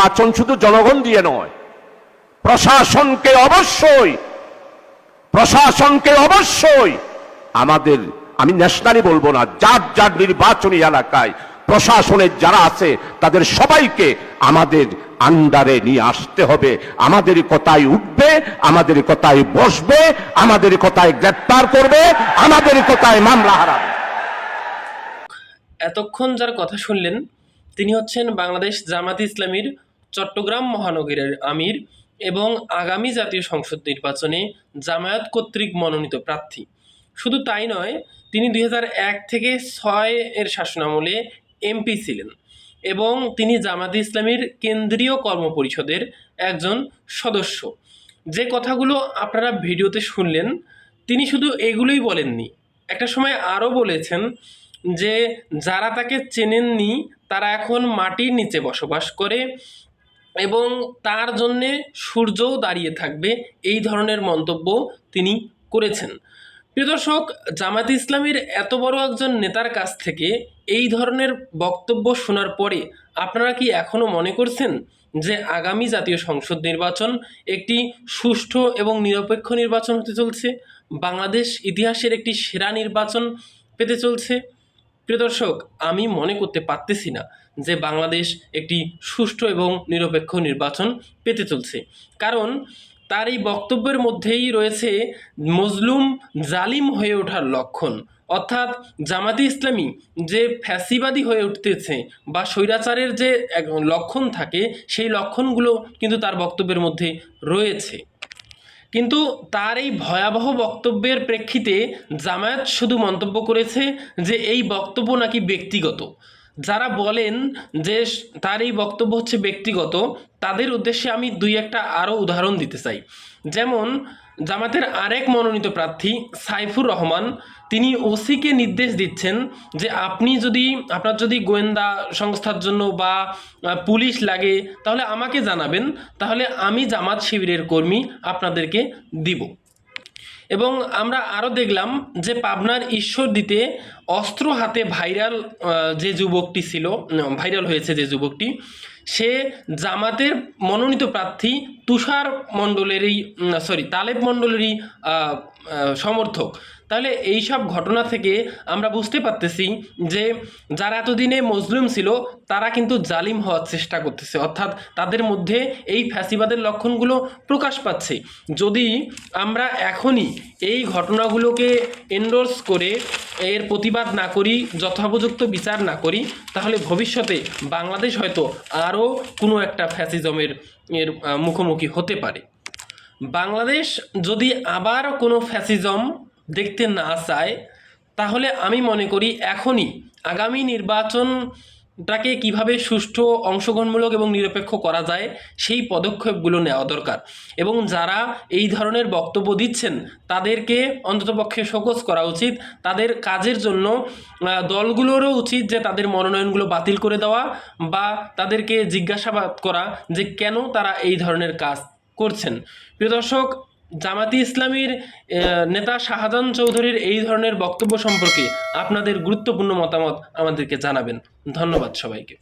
নির্বাচন শুধু জনগণ দিয়ে নয়, প্রশাসনকে অবশ্যই প্রশাসনকে অবশ্যই আমাদের, আমি ন্যাশনালি বলব না, যার যার নির্বাচনী এলাকায় প্রশাসনের যারা আছে, তাদের সবাইকে আমাদের আন্ডারে নিয়ে আসতে হবে। আমাদের কথায় উঠবে, আমাদের কথায় বসবে, আমাদের কথায় গ্রেপ্তার করবে, আমাদের কথায় মামলা হারাবে। এতক্ষণ যার কথা শুনলেন, তিনি হচ্ছেন বাংলাদেশ জামাত ইসলামীর চট্টগ্রাম মহানগরের আমির এবং আগামী জাতীয় সংসদ নির্বাচনে জামায়াত কর্তৃক মনোনীত প্রার্থী। শুধু তাই নয়, তিনি দুই হাজার এক থেকে ছয় এর শাসনামলে এমপি ছিলেন এবং তিনি জামাত ইসলামীর কেন্দ্রীয় কর্মপরিষদের একজন সদস্য। যে কথাগুলো আপনারা ভিডিওতে শুনলেন, তিনি শুধু এগুলোই বলেননি। একটা সময় আরও বলেছেন যে, যারা তাকে চেনেননি, তারা এখন মাটির নিচে বসবাস করে এবং তার জন্যে সূর্যও দাঁড়িয়ে থাকবে এই ধরনের মন্তব্য তিনি করেছেন। প্রিয় দর্শক জামাত ইসলামের এত বড় একজন নেতার কাছ থেকে এই ধরনের বক্তব্য শোনার পরে আপনারা কি এখনও মনে করছেন যে আগামী জাতীয় সংসদ নির্বাচন একটি সুষ্ঠু এবং নিরপেক্ষ নির্বাচন হতে চলছে? বাংলাদেশ ইতিহাসের একটি সেরা নির্বাচন পেতে চলছে? প্রিয় দর্শক, আমি মনে করতে পারতেছি না যে বাংলাদেশ একটি সুষ্ঠু এবং নিরপেক্ষ নির্বাচন পেতে চলছে। কারণ তার এই বক্তব্যের মধ্যেই রয়েছে মজলুম জালিম হয়ে ওঠার লক্ষণ। অর্থাৎ জামাতি ইসলামী যে ফ্যাসিবাদী হয়ে উঠতেছে বা স্বৈরাচারের যে লক্ষণ থাকে, সেই লক্ষণগুলো কিন্তু তার বক্তব্যের মধ্যে রয়েছে। কিন্তু তার এই ভয়াবহ বক্তব্যের প্রেক্ষিতে জামায়াত শুধু মন্তব্য করেছে যে এই বক্তব্য নাকি ব্যক্তিগত। যারা বলেন যে তার এই বক্তব্য হচ্ছে ব্যক্তিগত, তাদের উদ্দেশ্যে আমি দুই একটা আরও উদাহরণ দিতে চাই। যেমন জামাতের আরেক মনোনীত প্রার্থী সাইফুর রহমান, তিনি ওসিকে নির্দেশ দিচ্ছেন যে আপনি যদি, আপনার যদি গোয়েন্দা সংস্থার জন্য বা পুলিশ লাগে, তাহলে আমাকে জানাবেন, তাহলে আমি জামাত শিবিরের কর্মী আপনাদেরকে দিব। এবং আমরা আরও দেখলাম যে পাবনার ঈশ্বর দিতে অস্ত্র হাতে ভাইরাল যে যুবকটি ছিল ভাইরাল হয়েছে যে যুবকটি সে জামাতের মনোনীত প্রার্থী তুষার মণ্ডলেরই সরি তালেব মণ্ডলেরই সমর্থক। তাহলে এই সব ঘটনা থেকে আমরা বুঝতে পারতেছি যে যারা এতদিনে মজলুম ছিল, তারা কিন্তু জালিম হওয়ার চেষ্টা করতেছে। অর্থাৎ তাদের মধ্যে এই ফ্যাসিবাদের লক্ষণগুলো প্রকাশ পাচ্ছে। যদি আমরা এখনই এই ঘটনাগুলোকে এন্ডোর্স করে এর প্রতিবাদ না করি, যথোপযুক্ত বিচার না করি, তাহলে ভবিষ্যতে বাংলাদেশ হয়তো আরও কোনো একটা ফ্যাসিজমের এর মুখোমুখি হতে পারে। বাংলাদেশ যদি আবার কোনো ফ্যাসিজম দেখতে না চায়, তাহলে আমি মনে করি এখনই আগামী নির্বাচনটাকে কীভাবে সুষ্ঠু, অংশগ্রহণমূলক এবং নিরপেক্ষ করা যায়, সেই পদক্ষেপগুলো নেওয়া দরকার। এবং যারা এই ধরনের বক্তব্য দিচ্ছেন, তাদেরকে অন্ততপক্ষে শোকজ করা উচিত। তাদের কাজের জন্য দলগুলোরও উচিত যে তাদের মনোনয়নগুলো বাতিল করে দেওয়া বা তাদেরকে জিজ্ঞাসাবাদ করা যে কেন তারা এই ধরনের কাজ করছেন। প্রিয় দর্শক জামাতি ইসলামীর নেতা শাহজাহান চৌধুরীর এই ধরনের বক্তব্য সম্পর্কে আপনাদের গুরুত্বপূর্ণ মতামত আমাদেরকে জানাবেন। ধন্যবাদ সবাইকে।